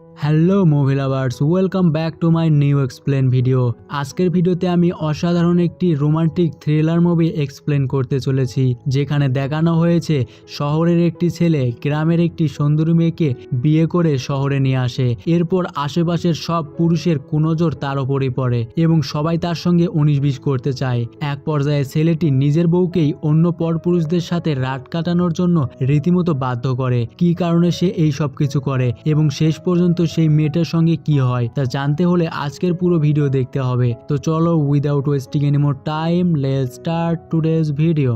Hello movie lovers welcome back to my new explain video আজকের ভিডিওতে আমি অসাধারণ একটি রোমান্টিক থ্রিলার মুভি এক্সপ্লেন করতে চলেছি, যেখানে দেখানো হয়েছে শহরের একটি ছেলে গ্রামের একটি সুন্দরী মেয়েকে বিয়ে করে শহরে নিয়ে আসে। এরপর আশেপাশের সব পুরুষের কুনজর তার ওপরই পড়ে এবং সবাই তার সঙ্গে উনিশ বিশ করতে চায়। এক পর্যায়ে ছেলেটি নিজের বউকেই অন্য পরপুরুষদের সাথে রাত কাটানোর জন্য রীতিমতো বাধ্য করে। কি কারণে সে এই সব কিছু করে? এবং শেষ পর্যন্ত সেই মেয়েটার সঙ্গে কি হয়, তা জানতে হলে আজকের পুরো ভিডিও দেখতে হবে। তো চলো without wasting anymore time let start today's video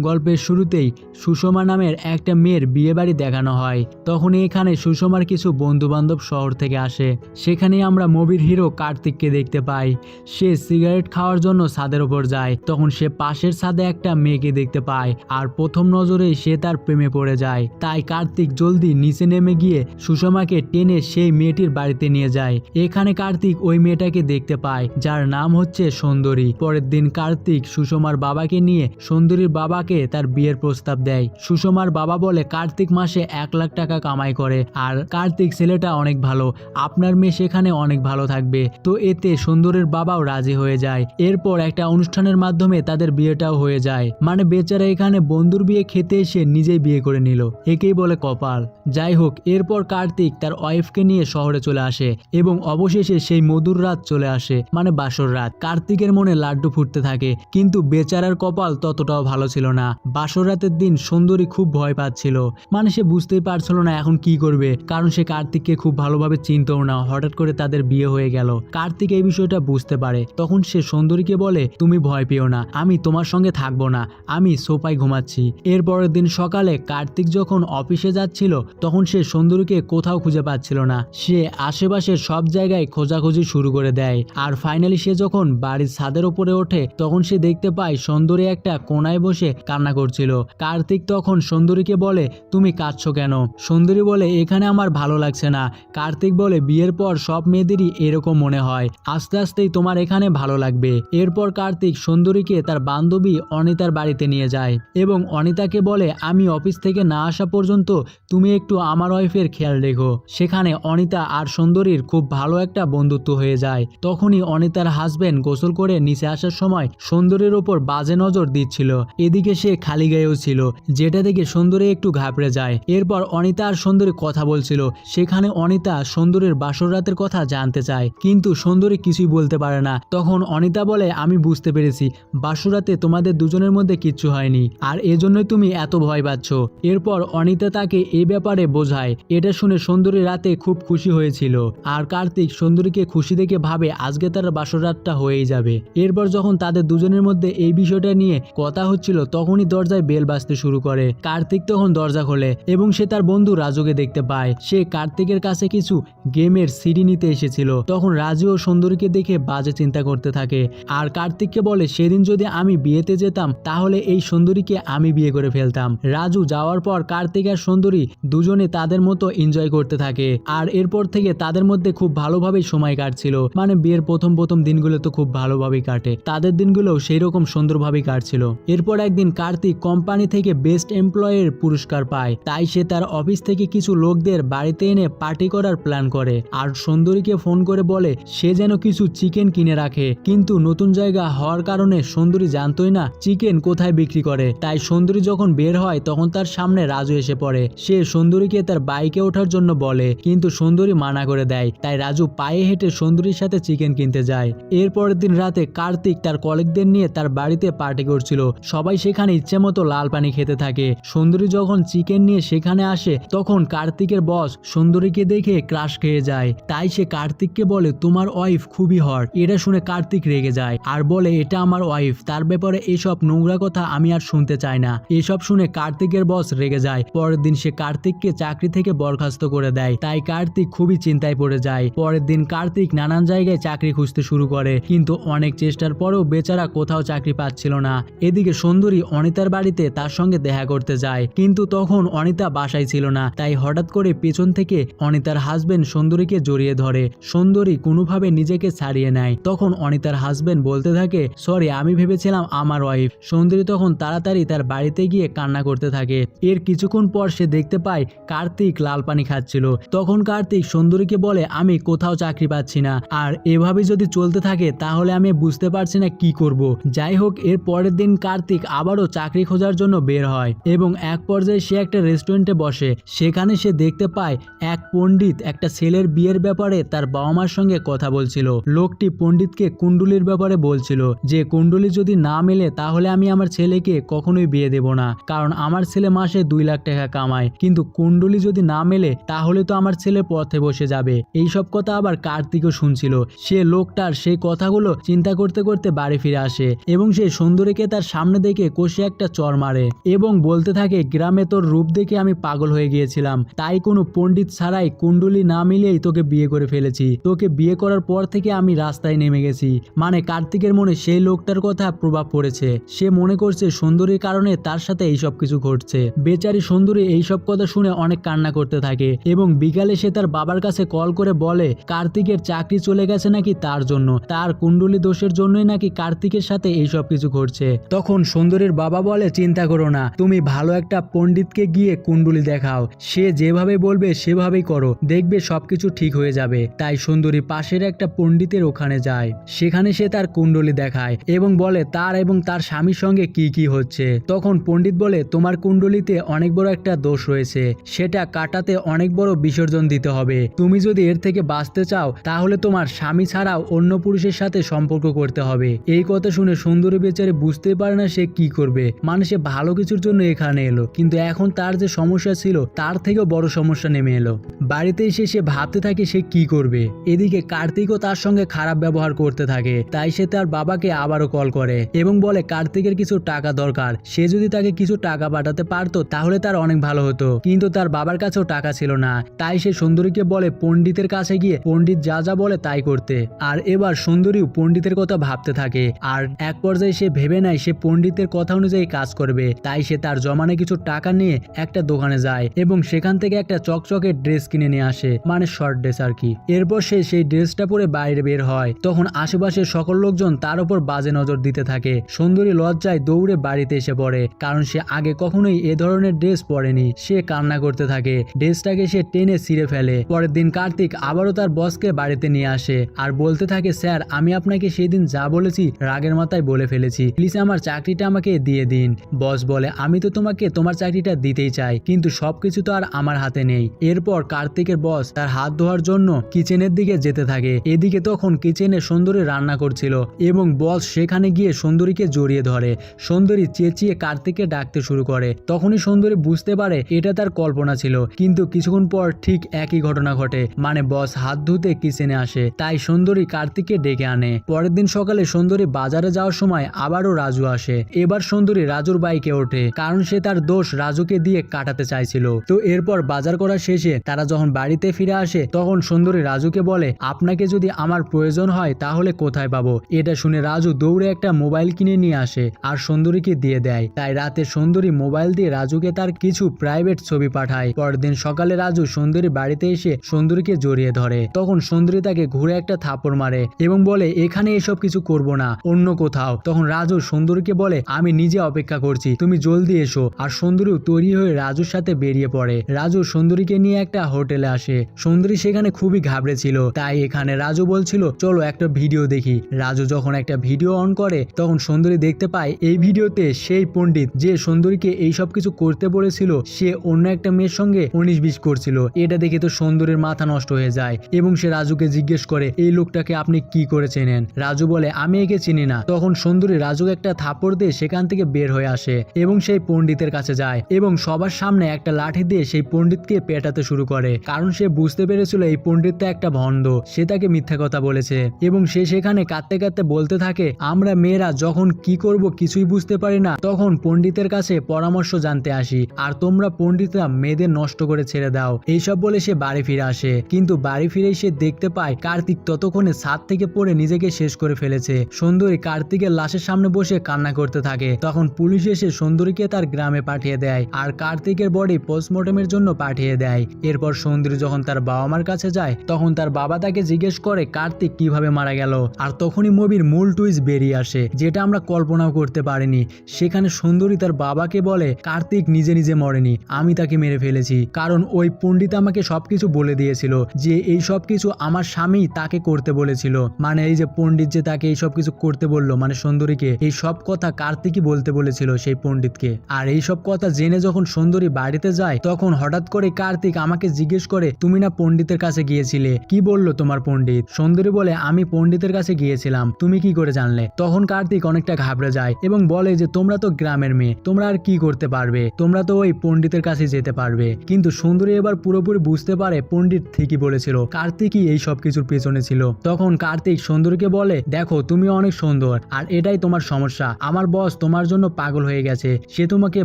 গল্পের শুরুতেই সুষমা নামের একটা মেয়ের বিয়েবাড়ি দেখানো হয়। তখন এখানে সুষমার কিছু বন্ধুবান্ধব শহর থেকে আসে। সেখানে আমরা মুভির হিরো কার্তিককে দেখতে পাই। সে সিগারেট খাওয়ার জন্য ছাদের ওপর যায়। তখন সে পাশের ছাদে একটা মেয়েকে দেখতে পায় আর প্রথম নজরেই সে তার প্রেমে পড়ে যায়। তাই কার্তিক জলদি নিচে নেমে গিয়ে সুষমাকে টেনে সেই মেয়েটির বাড়িতে নিয়ে যায়। এখানে কার্তিক ওই মেয়েটাকে দেখতে পায়, যার নাম হচ্ছে সুন্দরী। পরের দিন কার্তিক সুষমার বাবাকে নিয়ে সুন্দরীর বাবাকে তার বিয়ের প্রস্তাব দেয়। সুষমার বাবা বলে, কার্তিক মাসে এক লাখ টাকা কামাই করে আর কার্তিক ছেলেটা অনেক ভালো। আপনার মেয়ে সেখানে অনেক ভালো থাকবে। তো এতে সুন্দরের বাবাও রাজি হয়ে যায়। এরপর একটা অনুষ্ঠানের মাধ্যমে তাদের বিয়েটাও হয়ে যায়। মানে বেচারা এখানে বন্ধুর বিয়ে খেতে এসে নিজেই বিয়ে করে নিল। একেই বলে কপাল। যাই হোক, এরপর কার্তিক তার ওয়াইফকে নিয়ে শহরে চলে আসে এবং অবশেষে সেই মধুর রাত চলে আসে মানে বাসর রাত। কার্তিকের মনে লাড্ডু ফুটতে থাকে, কিন্তু বেচারার কপাল ততটাও ভালো ছিল না। বাসর রাতের দিন সুন্দরী খুব ভয় পাচ্ছিল। মানে সে বুঝতেই পারছিল না এখন কি করবে। কারণ সে কার্তিককে খুব ভালোভাবে চিনতও না। হঠাৎ করে তাদের বিয়ে হয়ে গেল। কার্তিক এই বিষয়টা বুঝতে পারে। তখন সে সুন্দরীকে বলে, তুমি ভয় পেও না। আমি তোমার সঙ্গে থাকব না। আমি সোফায় ঘুমাচ্ছি। এর পরের দিন সকালে কার্তিক যখন অফিসে যাচ্ছিল, তখন সে সুন্দরীকে কোথাও খুঁজে পাচ্ছিল না। সে আশেপাশের সব জায়গায় খোঁজাখুঁজি শুরু করে দেয়। আর ফাইনালি সে যখন বাড়ির ছাদের উপরে ওঠে, তখন সে দেখতে পায় সুন্দরী একটা কোনায় বসে কান্না করছিল। কার্তিক তখন সুন্দরীকে বলে, তুমি কাঁদছো কেন? সুন্দরী বলে, এখানে আমার ভালো লাগছে না। কার্তিক বলে, বিয়ের পর সব মেয়েদেরই এরকম মনে হয়। আস্তে আস্তেই তোমার এখানে ভালো লাগবে। এরপর কার্তিক সুন্দরীকে তার বান্ধবী অনিতার বাড়িতে নিয়ে যায় এবং অনিতাকে বলে, আমি অফিস থেকে না আসা পর্যন্ত তুমি একটু আমার ওয়াইফের খেয়াল রেখো। সেখানে অনিতা আর সুন্দরীর খুব ভালো একটা বন্ধুত্ব হয়ে যায়। তখনই অনিতার হাজবেন্ড গোসল করে নিচে আসার সময় সুন্দরীর ওপর বাজে নজর দিচ্ছিল। এদিকে সে খালি গায়েও ছিল, যেটা দেখে সুন্দরী একটু ঘাবড়ে যায়। এরপর অনিতা আর সুন্দরী কথা বলছিল। সেখানে অনিতা সুন্দরীর বাসর রাতের কথা জানতে চায়, কিন্তু সুন্দরী কিছুই বলতে পারে না। তখন অনিতা বলে, আমি বুঝতে পেরেছি, বাসর রাতে তোমাদের দুজনের মধ্যে কিচ্ছু হয়নি, আর এজন্যই তুমি এত ভয় পাচ্ছ। এরপর অনিতা তাকে এই ব্যাপারে বোঝায়, এটা শুনে সুন্দরী রাতে খুব খুশি হয়েছিল, আর কার্তিক সুন্দরীকে খুশি দেখে ভাবে, আজকে তার বাসর রাতটা হয়েই যাবে। এরপর যখন তাদের দুজনের মধ্যে এই বিষয়টা নিয়ে কথা হচ্ছিল তখনই দরজায় বেল বাজতে শুরু করে। কার্তিক তখন দরজা খোলে এবং সে তার বন্ধু রাজুকে দেখতে পায়। সে কার্তিকের কাছে কিছু গেমের সিডি নিতে এসেছিল। তখন রাজু ও সুন্দরীকে দেখে বাজে চিন্তা করতে থাকে। আর কার্তিককে বলে, সেদিন যদি আমি বিয়েতে যেতাম, তাহলে এই সুন্দরীকে আমি বিয়ে করে ফেলতাম। রাজু যাওয়ার পর কার্তিক আর সুন্দরী দুজনে তাদের মতো এনজয় করতে থাকে। আর এরপর থেকে তাদের মধ্যে খুব ভালোভাবেই সময় কাটছিল। মানে বিয়ের প্রথম প্রথম দিনগুলো তো খুব ভালোভাবেই কাটে। তাদের দিনগুলো সেই রকম সুন্দরভাবেই কাটছিল। এরপর একদিন কার্তিক কোম্পানি থেকে বেস্ট এমপ্লয়ের পুরস্কার পায়। তাই সে তার অফিস থেকে কিছু লোকদের বাড়িতে এনে পার্টি করার প্ল্যান করে। আর সুন্দরীকে ফোন করে বলে, সে যেন কিছু চিকেন কিনে রাখে। কিন্তু নতুন জায়গা হওয়ার কারণে সুন্দরী জানতোই না চিকেন কোথায় বিক্রি করে। তাই সুন্দরী যখন বের হয়, তখন তার সামনে রাজু এসে পড়ে। সে সুন্দরীকে তার বাইকে ওঠার জন্য বলে, কিন্তু সুন্দরী মানা করে দেয়। তাই রাজু পায়ে হেঁটে সুন্দরীর সাথে চিকেন কিনতে যায়। এরপরের দিন রাতে কার্তিক তার কলিগদের নিয়ে তার বাড়িতে পার্টি করছিল। সবাই সেখানে ইচ্ছে মতো লাল পানি খেতে থাকে। সুন্দরী যখন চিকেন নিয়ে সেখানে আসে, তখন কার্তিকের বস সুন্দরীকে দেখে ক্রাশ খেয়ে যায়। তাই সে কার্তিককে বলে, তোমার ওয়াইফ খুবই হট। এটা শুনে কার্তিক রেগে যায় আর বলে, এটা আমার ওয়াইফ। তার ব্যাপারে এসব নোংরা কথা আমি আর শুনতে চাই না। এসব শুনে কার্তিকের বস রেগে যায়। পরের দিন সে কার্তিককে চাকরি থেকে বরখাস্ত করে দেয়। তাই কার্তিক খুবই চিন্তায় পড়ে যায়। পরের দিন কার্তিক নানান জায়গায় চাকরি খুঁজতে শুরু করে। কিন্তু অনেক চেষ্টার পরেও বেচারা কোথাও চাকরি পাচ্ছিল না। এদিকে সুন্দরী অনিতার বাড়িতে তার সঙ্গে দেখা করতে যায়। কিন্তু তখন অনিতা বাসায় ছিল না। তাই হঠাৎ করে পেছন থেকে অনিতার হাজবেন্ড সুন্দরীকে জড়িয়ে ধরে। সুন্দরী কোনোভাবে নিজেকে ছাড়িয়ে নেয়। তখন অনিতার হাজবেন্ড বলতে থাকে সরি আমি ভেবেছিলাম আমার ওয়াইফ সুন্দরী তখন তাড়াতাড়ি তার বাড়িতে গিয়ে কান্না করতে থাকে। এর কিছুক্ষণ পর সে দেখতে পায় কার্তিক লাল পানি খাচ্ছিল। তখন কার্তিক সুন্দরীকে বলে, আমি কোথাও চাকরি পাচ্ছি না। আর এভাবে যদি চলতে থাকে, তাহলে আমি বুঝতে পারছি না কি করব। যাই হোক, এর পরের দিন কার্তিক আবারও চাকরি খোঁজার জন্য বের হয় এবং এক পর্যায়ে সে একটা রেস্টুরেন্টে বসে। সেখানে সে দেখতে পায় এক পণ্ডিত একটা ছেলের বিয়ের ব্যাপারে তার বাবা মার সঙ্গে কথা বলছিল। লোকটি পণ্ডিতকে কুণ্ডুলির ব্যাপারে বলছিল যে, কুণ্ডুলি যদি না মেলে তাহলে আমি আমার ছেলেকে কখনোই বিয়ে দেব না। কারণ আমার ছেলে মাসে দুই লাখ টাকা কামায়। কিন্তু কুণ্ডলি যদি না মেলে তাহলে তো আমার ছেলে পথে বসে যাবে। এই সব কথা আবার কার্তিকও শুনছিল। সে লোকটার সেই কথাগুলো চিন্তা করতে করতে বাড়ি ফিরে আসে এবং সে সুন্দরীকে তার সামনে দেখে কষে একটা চর মারে এবং বলতে থাকে, গ্রামে তোর রূপ দেখে আমি পাগল হয়ে গিয়েছিলাম। তাই কোনো পণ্ডিত ছাড়াই কুণ্ডলি না মিলেই তোকে বিয়ে করে ফেলেছি। তোকে বিয়ে করার পর থেকে আমি রাস্তায় নেমে গেছি। মানে কার্তিকের মনে সেই লোকটার কথা প্রভাব পড়েছে। সে মনে করছে সুন্দরীর কারণে তার সাথে এইসব কিছু ঘটছে। বেচারি সুন্দরী এইসব কথা শুনে অনেক কান্না করতে থাকে এবং বিকালে সে তার বাবার কাছে কল করে বলে, কার্তিকের চাকরি চলে গেছে নাকি তার জন্য? তার কুণ্ডলি দোষের জন্যই নাকি কার্তিকের সাথে এইসব কিছু ঘটছে? তখন সুন্দরীর বাবা বলে চিন্তা করো না। তুমি ভালো একটা পণ্ডিতকে গিয়ে কুণ্ডলি দেখাও। সে যেভাবে বলবে সেভাবেই করো। দেখবে সবকিছু ঠিক হয়ে যাবে। তাই সুন্দরী পাশের একটা পণ্ডিতের ওখানে যায়। সেখানে সে তার কুণ্ডলি দেখায় এবং বলে, তার এবং তার স্বামীর সঙ্গে কি কি হচ্ছে? তখন পণ্ডিত বলে, তোমার কুণ্ডলিতে অনেক বড় একটা দোষ রয়েছে। সেটা কাটাতে অনেক বড় বিসর্জন দিতে হবে। তুমি যদি এর থেকে বাঁচতে চাও, তাহলে তোমার স্বামী ছাড়াও অন্য পুরুষের সাথে সম্পর্ক করতে হবে। এই কথা শুনে সুন্দরী বেচারে বুঝতে পারে না সে কি করবে। মানুষে ভালো কিছুর জন্য এখানে এলো। কিন্তু এখন তার যে সমস্যা ছিল, তার থেকেও বড় সমস্যা নেমে এলো। বাড়িতে এসে সে ভাবতে থাকে সে কি করবে। এদিকে কার্তিকও তার সঙ্গে খারাপ ব্যবহার করতে থাকে, তাই সে তার বাবাকে আবারও কল করে এবং বলে, কার্তিকের কিছু টাকা দরকার। সে যদি তাকে কিছু টাকা পাঠাতে পারতো, তাহলে তার অনেক ভালো হতো। কিন্তু তার বাবার কাছেও টাকা ছিল না। তাই সে সুন্দরীকে বলে, পণ্ডিতের কাছে গিয়ে পণ্ডিত যা যা বলে তাই করতে। আর এবার সুন্দরীও পণ্ডিতের কথা ভাবতে থাকে। আর এক পর্যায়ে সে ভেবে নেয়, সে পণ্ডিতের কথা অনুযায়ী কাজ করবে। তাই সে তার জমানে কিছু টাকা নিয়ে একটা দোকানে যায় এবং সেখান থেকে একটা চকচকে ড্রেস কিনে নিয়ে আসে মানে শর্ট ড্রেস আর কি। এরপর সে সেই ড্রেসটা পরে বাইরে বের হয়। তখন আশেপাশের সকল লোকজন তার উপর বাজে নজর দিতে থাকে। সুন্দরী লজ্জায় দৌড়ে বাড়িতে এসে পড়ে। কারণ সে আগে কখনোই এ ধরনের ড্রেস পরেনি। সে কান্না করতে থাকে। ড্রেসটাকে সে টেনে ছিঁড়ে ফেলে। পরের দিন কার্তিক আবারও তার বসকে বাড়িতে নিয়ে আসে। আর বলতে থাকে, স্যার, আমি আপনাকে সেদিন যা বলেছি, রাগের মাথায় বলে ফেলেছি। প্লিজ আমার চাকরিটা আমাকে দিয়ে দিন। বস বলে, আমি তো তোমাকে তোমার চাকরিটা দিতেই চাই। কিন্তু সবকিছু তো আর আমার হাতে নেই। এরপর কার্তিকের বস তার হাত ধোয়ার জন্য কিচেনের দিকে যেতে থাকে। এদিকে তখন কিচেনে সুন্দরী রান্না করছিল এবং বস সেখানে গিয়ে সুন্দরীকে জড়িয়ে ধরে। সুন্দরী চেঁচিয়ে কার্তিককে ডাকতে শুরু করে। তখনই সুন্দরী বুঝতে পারে এটা তার কল্পনা ছিল। কিন্তু কিছুক্ষণ পর ঠিক একই ঘটনা ঘটে। মানে বস হাত ধুতে কিচেনে আসে। তাই সুন্দরী কার্তিককে ডেকে আনে। পরের দিন সকালে সুন্দরী বাজারে যাওয়ার সময় আবারও রাজু আসে। এবার সুন্দরী রাজুর বাইকে ওঠে। কারণ সে তার দোষ রাজুকে দিয়ে কাটাতে চাইছিল। তো এরপর বাজার করা শেষে তারা বাড়িতে ফিরে আসে, তখন সুন্দরী রাজুকে বলে, আপনাকে যদি আমার প্রয়োজন হয়, তাহলে কোথায় পাবো? এটা শুনে রাজু দৌড়ে একটা মোবাইল কিনে নিয়ে আসে আর সুন্দরীকে দিয়ে দেয়। তাই রাতে সুন্দরী মোবাইল দিয়ে রাজুকে তার কিছু প্রাইভেট ছবি পাঠায়। পরের দিন সকালে রাজু সুন্দরী বাড়িতে এসে সুন্দরীকে জড়িয়ে ধরে। তখন সুন্দরী তাকে ঘুরে একটা থাপড় মারে এবং বলে, এখানে এসব কিছু করব না, অন্য কোথাও। তখন রাজু সুন্দরীকে বলে, আমি নিজে অপেক্ষা করছি, তুমি জলদি এসো। আর সুন্দরীও তৈরি হয়ে রাজুর সাথে বেরিয়ে পড়ে। রাজু সুন্দরীকে নিয়ে একটা হোটেলে আসে। সুন্দরী সেখানে খুবই ঘাবড়ে ছিল। তাই এখানে রাজু বলছিল, চলো একটা ভিডিও দেখি। রাজু যখন একটা ভিডিও অন করে, তখন সুন্দরী দেখতে পায়, এই ভিডিওতে সেই পণ্ডিত যে সুন্দরীকে এই সব কিছু করতে বলেছিল, সে অন্য একটা মেয়ের সঙ্গে উনিশ বিশ করছিল। এটা দেখে তো সুন্দরীর মাথা নষ্ট হয়ে যায় এবং সে রাজুকে জিজ্ঞেস করে, এই লোকটাকে আপনি কি করে চেনেন? রাজু বলে, আমি একে চিনি না। তখন সুন্দরী রাজুকে একটা থাপড় দিয়ে সেখান থেকে বের হয়ে আসে এবং সেই পণ্ডিতের কাছে যায় এবং সবার সামনে একটা লাঠি দিয়ে সেই পণ্ডিতকে পেটাতে শুরু করে। কারণ সে বুঝতে পেরেছিল এই পণ্ডিতটা একটা ভণ্ড। সে তাকে মিথ্যা কথা বলেছে। এবং সে সেখানে কাঁদতে কাঁদতে বলতে থাকে, আমরা মেয়েরা যখন কি করব কিছুই বুঝতে পারি না, তখন পণ্ডিতের কাছে পরামর্শ জানতে আসি। আর তোমরা পণ্ডিতরা মেয়েদের নষ্ট করে ছেড়ে দাও। এইসব বলে সে বাড়ি ফিরে আসে। কিন্তু বাড়ি ফিরে সে দেখতে পায়, কার্তিক ততক্ষণে ছাদ থেকে পড়ে নিজেকে শেষ করে ফেলেছে। সুন্দরী কার্তিকের লাশের সামনে বসে কান্না করতে থাকে। তখন পুলিশ এসে সুন্দরীকে তার গ্রামে পাঠিয়ে দেয়, আর কার্তিকের বডি পোস্টমর্টমের জন্য পাঠিয়ে দেয়। এরপর সুন্দরী যখন তার বাবা মার কাছে যায়, তখন তার বাবা তাকে জিজ্ঞেস করে, কার্তিক কীভাবে মারা গেল? আর তখনই মুভির মূল টুইস্ট বেরিয়ে আসে, যেটা আমরা কল্পনাও করতে পারিনি। সেখানে সুন্দরী তার বাবাকে বলে, কার্তিক নিজে নিজে মরেনি, আমি তাকে মেরে ফেলেছি। কারণ ওই পণ্ডিত আমাকে সবকিছু বলে দিয়েছিল, যে এই সব কিছু আমার স্বামী তাকে করতে বলেছিল। মানে এই যে পণ্ডিত যে তাকে এই সব কিছু করতে বলল মানে সুন্দরীকে, এই সব কথা কার্তিকই বলতে বলেছিল সেই পণ্ডিতকে। আর এই সব কথা জেনে যখন সুন্দরী বাড়িতে যায়, তখন হঠাৎ করে কার্তিক আমাকে জিজ্ঞেস করে, তুমি না পণ্ডিতের কাছে গিয়েছিলে? কি বলল তোমার পণ্ডিত? সুন্দরী বলে, আমি পণ্ডিতের কাছে গিয়েছিলাম, তুমি কি করে জানলে? তখন কার্তিক অনেকটা ঘাবড়ে যায় এবং বলে যে, তোমরা তো গ্রামের মেয়ে, তোমরা আর কি করতে পারবে? তোমরা তো ওই পণ্ডিতের কাছে যেতে পারবে। কিন্তু সুন্দরী এবার পুরোপুরি বুঝতে পারে, পণ্ডিত ঠিকই বলেছিল, কার্তিকই এই সব কিছুর পেছনে ছিল। তখন কার্তিক সুন্দরীকে বলে, দেখো, তুমি অনেক সুন্দর, আর এটাই তোমার সমস্যা। আমার বস তোমার জন্য পাগল হয়ে গেছে, সে তোমাকে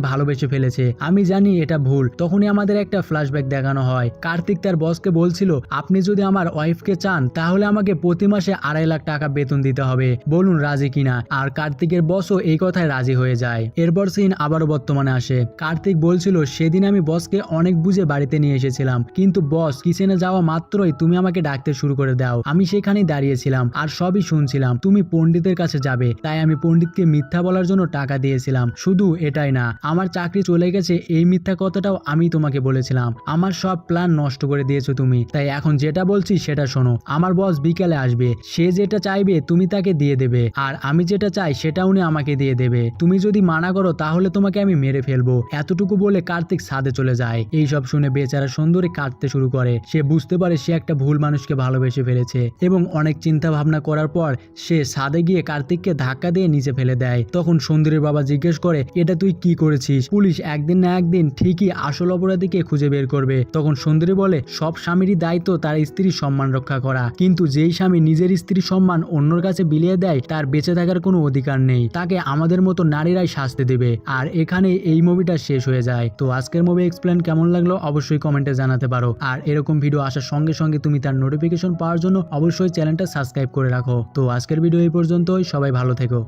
ভালোবেসে ফেলেছে। আমি জানি এটা ভুল। তখনই আমাদের একটা ফ্ল্যাশব্যাক দেখানো হয়। কার্তিক তার বসকে বলছিল, আপনি যদি আমার ওয়াইফকে চান, তাহলে আমাকে প্রতি মাসে আড়াই লাখ টাকা বেতন দিতে হবে। বলুন রাজি কিনা? আর কার্তিকের বসও এই কথায় রাজি হয়ে যায়। এরপর সিন আবারও বর্তমানে আসে। কার্তিক বলছিল, সেদিন আমি বসকে অনেক বুঝে বাড়িতে নিয়ে এসেছিলাম। কিন্তু বস, কিচেনে যাওয়া মাত্রই তুমি আমাকে ডাকতে শুরু করে দাও। আমি সেখানেই দাঁড়িয়েছিলাম আর সবই শুনছিলাম। তুমি পণ্ডিতের কাছে যাবে। তাই আমি পণ্ডিতকে মিথ্যা বলার জন্য টাকা দিয়েছিলাম। শুধু এটাই না, আমার চাকরি চলে গেছে। এই মিথ্যা কথাটাও আমি তোমাকে বলেছিলাম। আমার সব প্ল্যান নষ্ট করে দিয়েছ তুমি। তাই এখন যেটা বলছি সেটা শোনো। আমার বস বিকেলে আসবে। সে যেটা চাইবে তুমি তাকে দিয়ে দেবে। আর আমি যেটা চাই সেটা উনি আমাকে দিয়ে দেবে। তুমি যদি মানা করো তাহলে তোমাকে আমি মেরে ফেলব। এতটুকু বলে কার্তিক ছাদে চলে যায়। এই সব শুনে বেচারা সুন্দরী কাঁদতে শুরু করে। সে বুঝতে পারে সে একটা ভুল মানুষকে ভালোবেসে ফেলেছে। এবং অনেক চিন্তা ভাবনা করার পর সে সাদে গিয়ে কার্তিককে ধাক্কা দিয়ে নিচে ফেলে দেয়। তখন সুন্দরীর বাবা জিজ্ঞেস করে, এটা তুই কি করেছিস? পুলিশ একদিন না একদিন ঠিকই আসল অপরাধীকে খুঁজে বের করবে। তখন সুন্দরী বলে, সব স্বামীরই দায়িত্ব তার স্ত্রীর সম্মান রক্ষা করা। কিন্তু যেই স্বামী নিজের স্ত্রীর সম্মান অন্যর কাছে বিলিয়ে দেয়, তার বেঁচে থাকার কোনো অধিকার নেই। তাকে আমাদের মতো নারীরাই শাস্তি দেবে। আর এখানে এই মুভিটা শেষ হয়ে যায়। তো আজকের মুভি এক্সপ্লেন কেমন লাগল অবশ্যই কমেন্টে জানাতে পারো। আর এরকম ভিডিও আসার সঙ্গে সঙ্গে তুমি তার নোটিফিকেশন পাওয়ার জন্য অবশ্যই চ্যানেলটা সাবস্ক্রাইব করে রাখো। তো আজকের ভিডিও এই পর্যন্তই। সবাই ভালো থেকো।